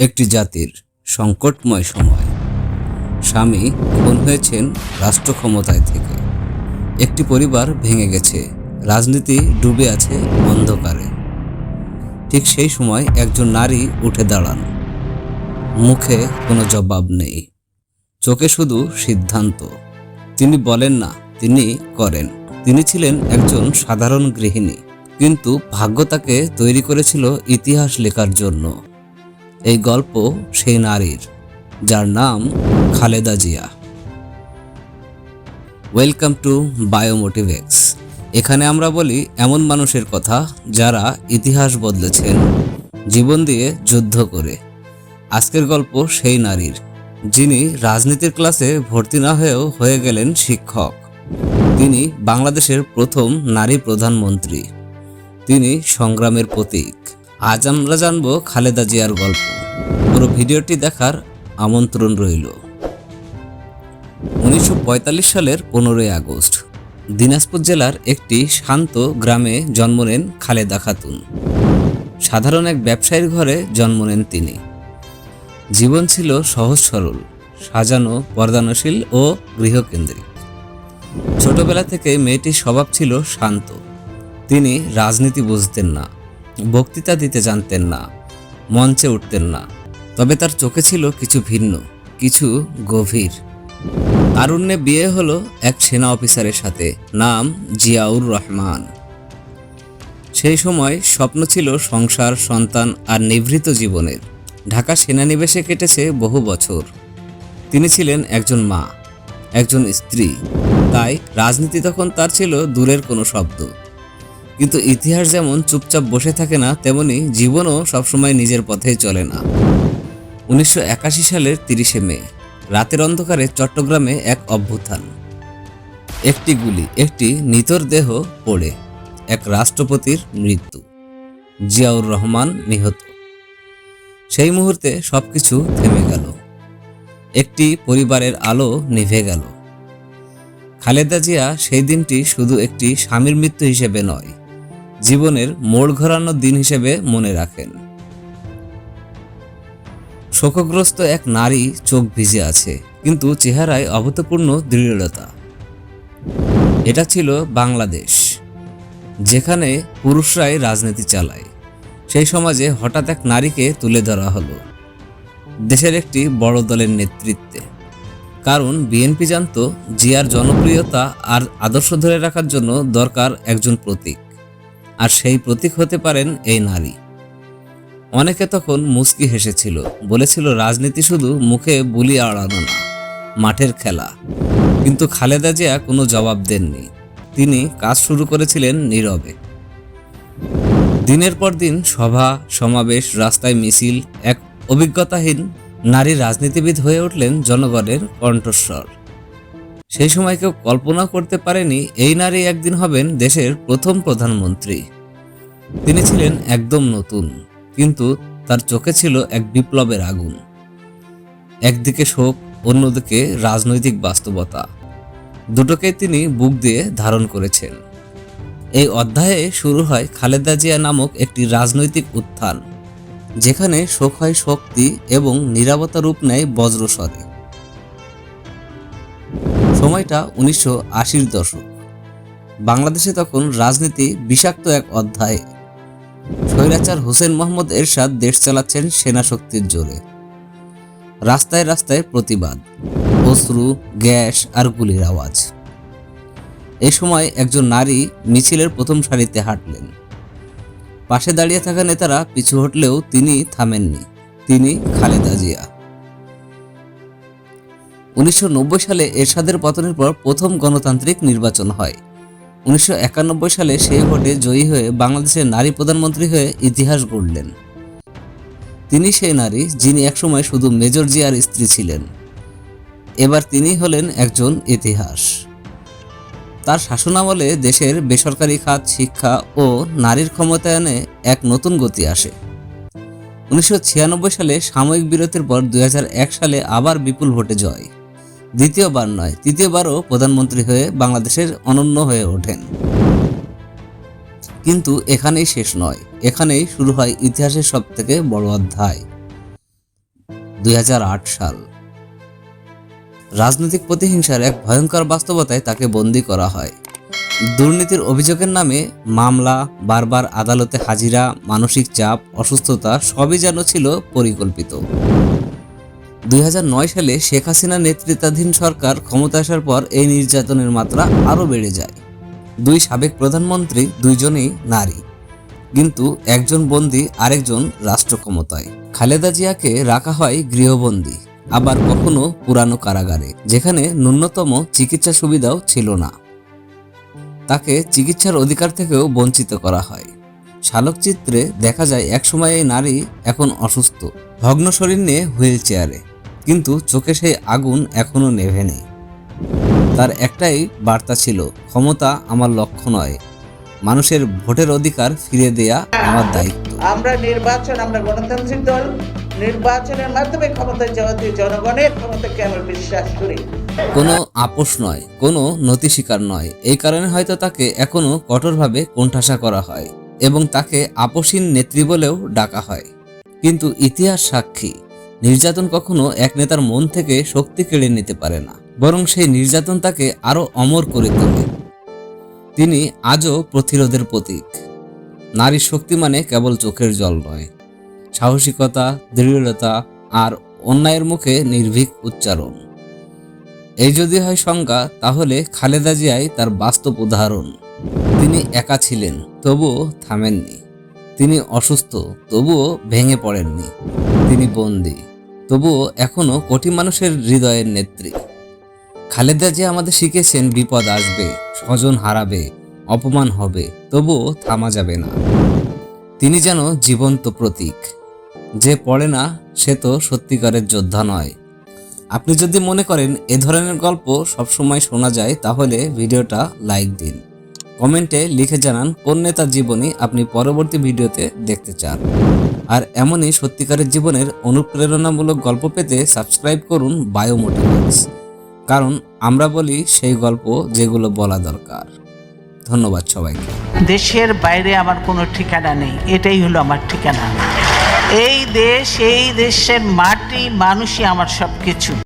একটি জাতির সংকটময় সময়। স্বামী খুন হয়েছেন রাষ্ট্র ক্ষমতায় থেকে। একটি পরিবার ভেঙে গেছে। রাজনীতি ডুবে আছে অন্ধকারে। ঠিক সেই সময় একজন নারী উঠে দাঁড়ান। মুখে কোনো জবাব নেই। চোখে শুধু সিদ্ধান্ত। তিনি বলেন না, তিনি করেন। তিনি ছিলেন একজন সাধারণ গৃহিণী। কিন্তু ভাগ্য তাকে তৈরি করেছিল ইতিহাস লেখার জন্য। এই গল্প সেই নারীর, যার নাম খালেদা জিয়া। ওয়েলকাম টু বায়োমোটিভেক্স এখানে আমরা বলি এমন মানুষের কথা যারা ইতিহাস বদলেছেন, জীবন দিয়ে যুদ্ধ করে। আজকের গল্প সেই নারীর, যিনি রাজনীতির ক্লাসে ভর্তি না হয়েও হয়ে গেলেন শিক্ষক। তিনি বাংলাদেশের প্রথম নারী প্রধানমন্ত্রী। তিনি সংগ্রামের প্রতীক। আজ আমরা জানব খালেদা জিয়ার গল্প। পুরো ভিডিওটি দেখার আমন্ত্রণ রইল। উনিশশো পঁয়তাল্লিশ সালের পনেরোই আগস্ট, দিনাজপুর জেলার একটি শান্ত গ্রামে জন্ম নেন খালেদা খাতুন। সাধারণ এক ব্যবসায়ীর ঘরে জন্ম নেন তিনি। জীবন ছিল সহজ সরল, সাজানো, পর্দানশীল ও গৃহকেন্দ্রিক। ছোটবেলা থেকে মেয়েটির স্বভাব ছিল শান্ত। তিনি রাজনীতি বুঝতেন না। বক্তৃতা দিতে জানতেন না, মঞ্চে উঠতেন না। তবে তার চোখে ছিল কিছু ভিন্ন, কিছু গভীর। তারুণ্যে বিয়ে হলো এক সেনা অফিসারের সাথে, নাম জিয়াউর রহমান। সেই সময় স্বপ্ন ছিল সংসার, সন্তান আর নিভৃত জীবনের। ঢাকা সেনানিবেশে কেটেছে বহু বছর। তিনি ছিলেন একজন মা, একজন স্ত্রী। তাই রাজনীতি তখন তার ছিল দূরের কোনো শব্দ। কিন্তু ইতিহাস যেমন চুপচাপ বসে থাকে না, তেমনি জীবনও সবসময় নিজের পথেই চলে না। উনিশশো একাশি সালের তিরিশে মে, রাতের অন্ধকারে চট্টগ্রামে এক অভ্যুত্থান। একটি গুলি, একটি নিতর দেহ পড়ে, এক রাষ্ট্রপতির মৃত্যু। জিয়াউর রহমান নিহত। সেই মুহূর্তে সবকিছু থেমে গেল। একটি পরিবারের আলো নিভে গেল। খালেদা জিয়া সেই দিনটি শুধু একটি স্বামীর মৃত্যু হিসেবে নয় জীবনের মোড় ঘোরানোর দিন হিসেবে মনে রাখেন। শোকগ্রস্ত এক নারী চোখ ভিজে আছে, কিন্তু চেহারায় অভূতপূর্ণ দৃঢ়তা। এটা ছিল বাংলাদেশ, যেখানে পুরুষরাই রাজনীতি চালায়। সেই সমাজে হঠাৎ এক নারীকে তুলে ধরা হলো। দেশের একটি বড় দলের নেতৃত্বে। কারণ বিএনপি জানত, জিয়ার জনপ্রিয়তা আর আদর্শ ধরে রাখার জন্য দরকার একজন প্রতীক। আর সেই প্রতীক হতে পারেন এই নারী। অনেকে তখন মুস্কি হেসেছিল, বলেছিল, রাজনীতি শুধু মুখে বুলি আড়ানো না, মাঠের খেলা। কিন্তু খালেদা জিয়া কোনো জবাব দেননি। তিনি কাজ শুরু করেছিলেন নীরবে। দিনের পর দিন সভা, সমাবেশ, রাস্তায় মিছিল, এক অভিজ্ঞতাহীন নারী রাজনীতিবিদ হয়ে উঠলেন জনগণের কণ্ঠস্বর। সেই সময় কেউ কল্পনা করতে পারেনি এই নারী একদিন হবেন দেশের প্রথম প্রধানমন্ত্রী। তিনি ছিলেন একদম নতুন, কিন্তু তার চোখে ছিল এক বিপ্লবের আগুন। একদিকে শোক, অন্যদিকে রাজনৈতিক বাস্তবতা। দুটোকে তিনি বুক দিয়ে ধারণ করেছেন। এই অধ্যায়ে শুরু হয় খালেদা জিয়া নামক একটি রাজনৈতিক উত্থান, যেখানে শোক হয় শক্তি এবং নিরাপত্তা রূপ নেয় বজ্রস্বরে। সময়টা উনিশশো আশির দশক। বাংলাদেশে তখন রাজনীতি বিষাক্ত এক অধ্যায়। স্বৈরাচার হোসেন মোহাম্মদ এরশাদ দেশ চালাচ্ছেন সেনা শক্তির জোরে। রাস্তায় রাস্তায় প্রতিবাদ, অশ্রু, গ্যাস আর গুলির আওয়াজ। এই সময় একজন নারী মিছিলের প্রথম সারিতে হাঁটলেন। পাশে দাঁড়িয়ে থাকা নেতারা পিছু হটলেও তিনি থামেননি। তিনি খালেদা জিয়া। উনিশশো নব্বই সালে এরশাদের পতনের পর প্রথম গণতান্ত্রিক নির্বাচন হয়। উনিশশো একানব্বই সালে সেই ভোটে জয়ী হয়ে বাংলাদেশের নারী প্রধানমন্ত্রী হয়ে ইতিহাস গড়লেন। তিনি সেই নারী যিনি একসময় শুধু মেজর জিয়ার স্ত্রী ছিলেন। এবার তিনি হলেন একজন ইতিহাস। তার শাসনামলে দেশের বেসরকারি খাত, শিক্ষা ও নারীর ক্ষমতায়নে এক নতুন গতি আসে। উনিশশো ছিয়ানব্বই সালে সাময়িক বিরতির পর দু হাজার এক সালে আবার বিপুল ভোটে জয়। দ্বিতীয়বার নয়, তৃতীয়বারও প্রধানমন্ত্রী হয়ে বাংলাদেশের অনন্য হয়ে ওঠেন। কিন্তু এখানেই শেষ নয়, এখানেই শুরু হয় ইতিহাসের সব থেকে বড় অধ্যায়। দুই হাজার আট সাল। রাজনৈতিক প্রতিহিংসার এক ভয়ঙ্কর বাস্তবতায় তাকে বন্দী করা হয়। দুর্নীতির অভিযোগের নামে মামলা, বারবার আদালতে হাজিরা, মানসিক চাপ, অসুস্থতা সবই যেন ছিল পরিকল্পিত। দুই হাজার নয় সালে শেখ হাসিনা নেতৃত্বাধীন সরকার ক্ষমতা আসার পর এই নির্যাতনের মাত্রা আরও বেড়ে যায়। দুই সাবেক প্রধানমন্ত্রী দুইজনেই নারী। কিন্তু একজন বন্দী, আরেকজন রাষ্ট্র ক্ষমতায়। খালেদা জিয়াকে রাখা হয় গৃহবন্দী, আবার কখনো পুরানো কারাগারে, যেখানে ন্যূনতম চিকিৎসা সুবিধাও ছিল না। তাকে চিকিৎসার অধিকার থেকেও বঞ্চিত করা হয়। শালকচিত্রে দেখা যায়, একসময় এই নারী এখন অসুস্থ। ভগ্ন শরীর নিয়ে হুইল চেয়ারে। কিন্তু চোখে সেই আগুন এখনও নেভে নেই। তার একটাই বার্তা ছিল ক্ষমতা আমার লক্ষ্য নয়। মানুষের ভোটের অধিকার ফিরে দেয়া আমার দায়িত্ব। আমরা নির্বাচন আমরা গণতান্ত্রিক দল নির্বাচনের মাধ্যমে ক্ষমতায় যাওয়া দিয়ে জনগণের ক্ষমতাকে আমরা বিশ্বাস করি? কোনো আপোষ নয় কোনো নতি স্বীকার নয়। এই কারণে হয়তো তাকে এখনও কঠোরভাবে কোণঠাসা করা হয় এবং তাকে আপোষহীন নেত্রী বলেও ডাকা হয়। কিন্তু ইতিহাস সাক্ষী নির্যাতন কখনো এক নেতার মন থেকে শক্তি কেড়ে নিতে পারে না, বরং সেই নির্যাতন তাকে আরও অমর করে তোলে। তিনি আজও প্রতিরোধের প্রতীক। নারীর শক্তি মানে কেবল চোখের জল নয়। সাহসিকতা, দৃঢ়তা আর অন্যায়ের মুখে নির্ভীক উচ্চারণ। এই যদি হয় সংজ্ঞা, তাহলে খালেদা জিয়াই তার বাস্তব উদাহরণ। তিনি একা ছিলেন, তবুও থামেননি। তিনি অসুস্থ, তবুও ভেঙে পড়েননি। তিনি বন্দী। তবুও এখনও কোটি মানুষের হৃদয়ের নেত্রী। খালেদা যে আমাদের শিখেছেন, বিপদ আসবে, স্বজন হারাবে, অপমান হবে, তবুও থামা যাবে না। তিনি যেন জীবন্ত প্রতীক। যে পড়ে না, সে তো সত্যিকারের যোদ্ধা নয়। আপনি যদি মনে করেন, এ ধরনের গল্প সবসময় শোনা যায়, তাহলে ভিডিওটা লাইক দিন। কমেন্টে লিখে জানান, কোন নেতার জীবনী আপনি পরবর্তী ভিডিওতে দেখতে চান। আর এমনই সত্যিকারের জীবনের অনুপ্রেরণামূলক গল্প পেতে সাবস্ক্রাইব করুন বায়োমোটিভেটস কারণ আমরা বলি সেই গল্প যেগুলো বলা দরকার। ধন্যবাদ সবাইকে। দেশের বাইরে আমার কোনো ঠিকানা নেই। এটাই হলো আমার ঠিকানা। এই দেশ, এই দেশের মাটি, মানুষই আমার সব কিছু